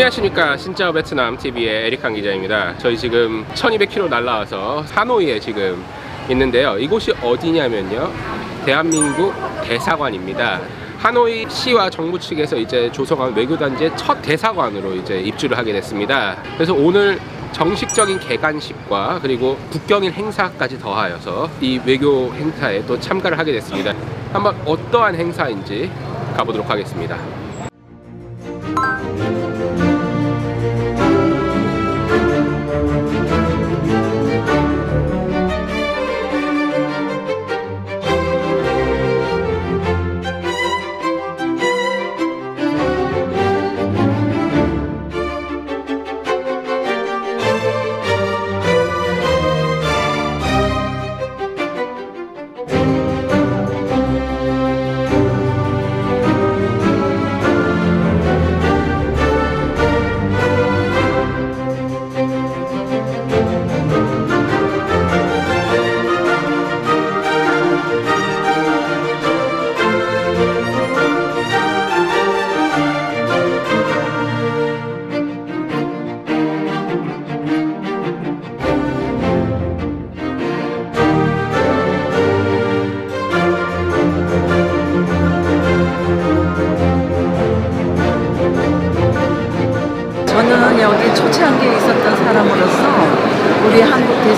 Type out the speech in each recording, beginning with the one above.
안녕하십니까 신짜오 베트남 TV의 에릭한 기자입니다. 저희 지금 1200km 날라와서 하노이에 지금 있는데요. 이곳이 어디냐면요. 대한민국 대사관입니다. 하노이 시와 정부 측에서 이제 조성한 외교단지의 첫 대사관으로 이제 입주를 하게 됐습니다. 그래서 오늘 정식적인 개관식과 그리고 국경일 행사까지 더하여서 이 외교 행사에 또 참가를 하게 됐습니다. 한번 어떠한 행사인지 가보도록 하겠습니다.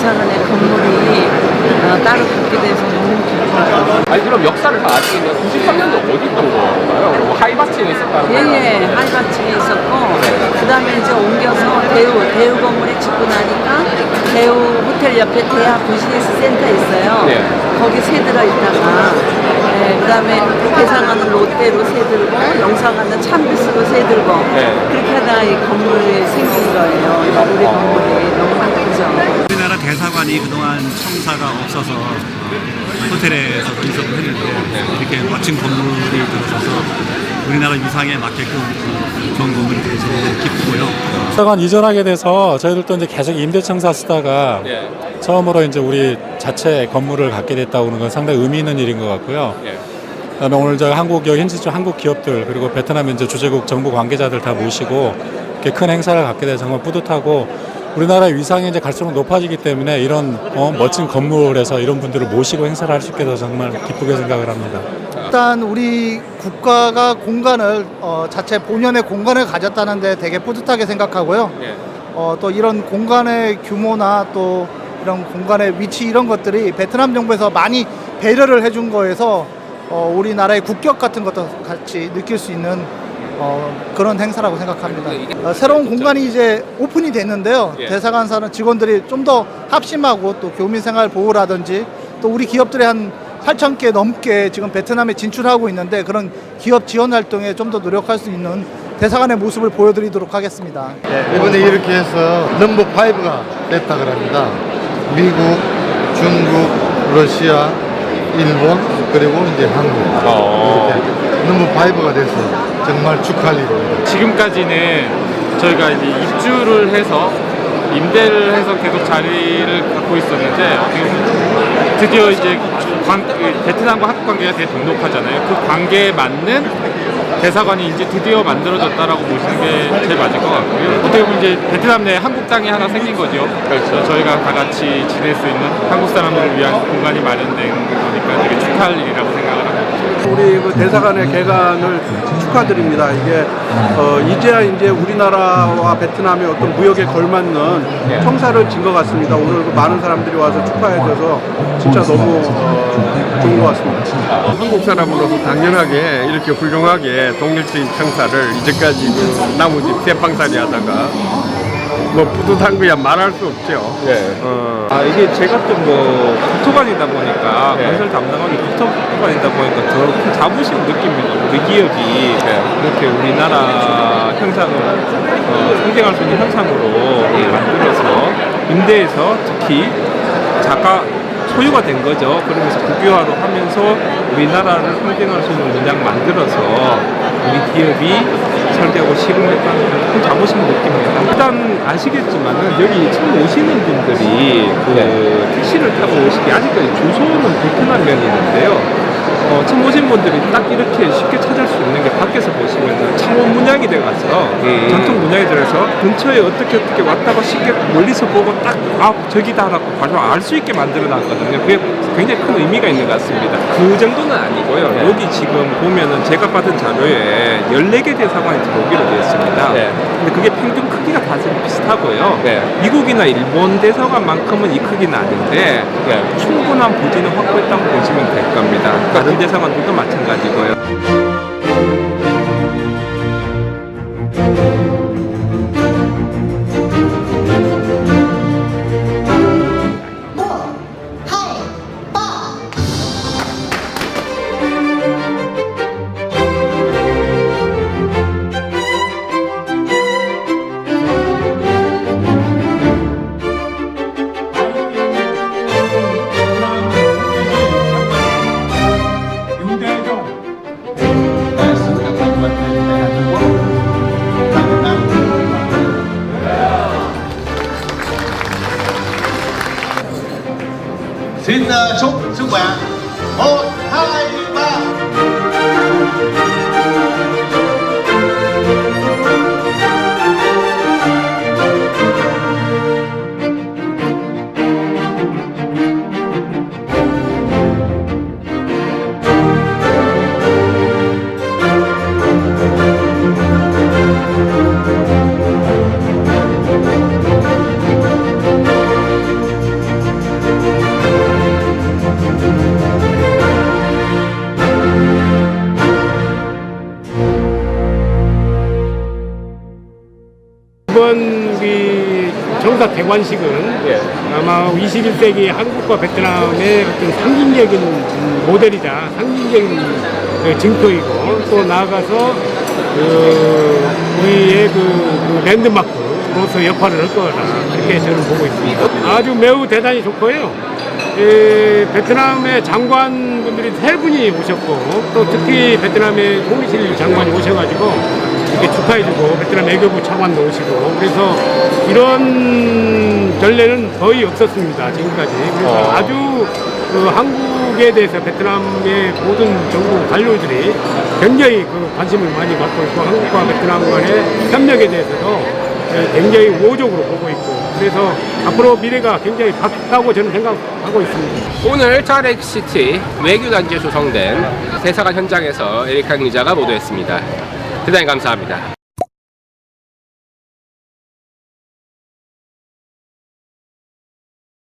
대사관의 건물이 어, 따로 갖게 돼서 너무 기뻐요. 아니 그럼 역사를 다 아시겠네요 93년도 어디 있던 건가요? 뭐 하이바치에 있었다는 예예 하이바치에 있었고 그 다음에 이제 옮겨서 대우 대우 건물에 짓고 나니까 대우 호텔 옆에 대하 비즈니스 센터 있어요. 네. 거기 새 들어 있다가 예, 그 다음에 대사관은 롯데로 새들고 영사관은 참비스로 새들고 네. 그렇게 하다가 이 건물이 생긴 거예요. 우리 건물이 너무 예쁘죠. 우리나라 대사관이 그동안 청사가 없어서 어, 호텔에서 인석을 했는데 이렇게 멋진 건물이 들어서서 우리나라 유상에 맞게끔 어, 좋은 건물이 돼서 기쁘고요. 대사관 이전하게 돼서 저희들도 이제 계속 임대청사 쓰다가 예. 처음으로 이제 우리 자체 건물을 갖게 됐다고 하는 건 상당히 의미 있는 일인 것 같고요. 예. 그다음에 오늘 저 한국 여기 현지적 한국 기업들 그리고 베트남 이제 주재국 정부 관계자들 다 모시고 이렇게 큰 행사를 갖게 돼서 정말 뿌듯하고 우리나라의 위상이 이제 갈수록 높아지기 때문에 이런 어, 멋진 건물에서 이런 분들을 모시고 행사를 할 수 있게 돼서 정말 기쁘게 생각을 합니다. 일단 우리 국가가 공간을 어, 자체 본연의 공간을 가졌다는데 되게 뿌듯하게 생각하고요. 예. 어, 또 이런 공간의 규모나 또 이런 공간의 위치 이런 것들이 베트남 정부에서 많이 배려를 해준 거에서 어, 우리나라의 국격 같은 것도 같이 느낄 수 있는 어, 그런 행사라고 생각합니다. 어, 새로운 공간이 이제 오픈이 됐는데요. 예. 대사관사는 직원들이 좀 더 합심하고 또 교민생활 보호라든지 또 우리 기업들이 한 8천 개 넘게 지금 베트남에 진출하고 있는데 그런 기업 지원 활동에 좀 더 노력할 수 있는 대사관의 모습을 보여드리도록 하겠습니다. 이번에 이렇게 해서 넘버 5가 됐다 그럽니다. 미국, 중국, 러시아, 일본, 그리고 이제 한국. 어. 이렇게 넘버 5가 돼서 정말 축하할 일입니다. 지금까지는 저희가 이제 입주를 해서 임대를 해서 계속 자리를 갖고 있었는데 어떻게 보면 드디어 이제 관- 그 베트남과 한국 관계가 되게 돈독하잖아요. 그 관계에 맞는 대사관이 이제 드디어 만들어졌다라고 보시는 게 제일 맞을 것 같고요. 어떻게 보면 이제 베트남 내에 한국 땅이 하나 생긴 거죠. 그래서 저희가 다 같이 지낼 수 있는 한국 사람들을 위한 공간이 마련된 거니까 되게 할 일이라고 생각을 합니다. 우리 그 대사관의 개관을 축하드립니다. 이게 어, 이제야 이제 우리나라와 베트남의 어떤 무역에 걸맞는 청사를 진 것 같습니다. 오늘 그 많은 사람들이 와서 축하해줘서 진짜 너무 어, 좋은 것 같습니다. 한국 사람으로서 당연하게 이렇게 훌륭하게 독립적인 청사를 이제까지 그 나무집 세방살이 하다가 뭐 뿌듯한 거야 말할 수 없죠. 예. 어, 아 이게 제가 또뭐 국토관이다 보니까 네. 건설 담당하기 국토관이다 보니까 더큰 자부심 느낍니다. 우리 기업이 이렇게 우리나라 형상을 어, 상징할 수 있는 형상으로 만들어서 임대해서 특히 작가 소유가 된 거죠. 그러면서 국유화로 하면서 우리나라를 상징할 수 있는 문양 만들어서 우리 기업이 설계하고 실험했다는 큰 자부심을 느낍니다. 일단 아시겠지만은 여기 처음 오시는 분들이 그 택시를 타고 오시기 아직까지 주소는 베트남 면이 있는데요. 어, 처음 오신 분들이 딱 이렇게 쉽게 찾을 수 있는 게 밖에서 보시면 창원 문양이 돼가서 음. 전통 문양이 들어서 근처에 어떻게 어떻게 왔다가 쉽게 멀리서 보고 딱 아 저기다라고 바로 알 수 있게 만들어 놨거든요. 그게 굉장히 큰 의미가 있는 것 같습니다. 그 정도는 아니고요. 네. 여기 지금 보면은 제가 받은 자료에 14개 대사관이 들어오기로 되어 있습니다. 네. 근데 그게 평균 크기가 다 비슷하고요. 네. 미국이나 일본 대사관만큼은 이 크기는 아닌데 네. 충분한 부지는 확보했다고 보시면 될 겁니다. 다른 대사관들도 마찬가지고요. Xin ờ, chúc sức khỏe. Một, 정사 대관식은 예. 아마 21세기 한국과 베트남의 어떤 상징적인 모델이자 상징적인 그 증표이고 또 나아가서 그 우리의 그, 그 랜드마크로서 역할을 할 거다 이렇게 저는 보고 있습니다. 아주 매우 대단히 좋고요. 에, 베트남의 장관분들이 세 분이 오셨고 또 특히 베트남의 총리실 장관이 오셔가지고 이렇게 축하해주고 베트남 외교부 차관도 오시고 그래서 이런 전례는 거의 없었습니다 지금까지 그래서 어. 아주 그 한국에 대해서 베트남의 모든 정부 관료들이 굉장히 그 관심을 많이 갖고 있고 한국과 베트남 간의 협력에 대해서도 굉장히 우호적으로 보고 있고 그래서 앞으로 미래가 굉장히 밝다고 저는 생각하고 있습니다. 오늘 타렉시티 외교단지에 조성된 대사관 현장에서 에리카 기자가 보도했습니다. 대단히 감사합니다.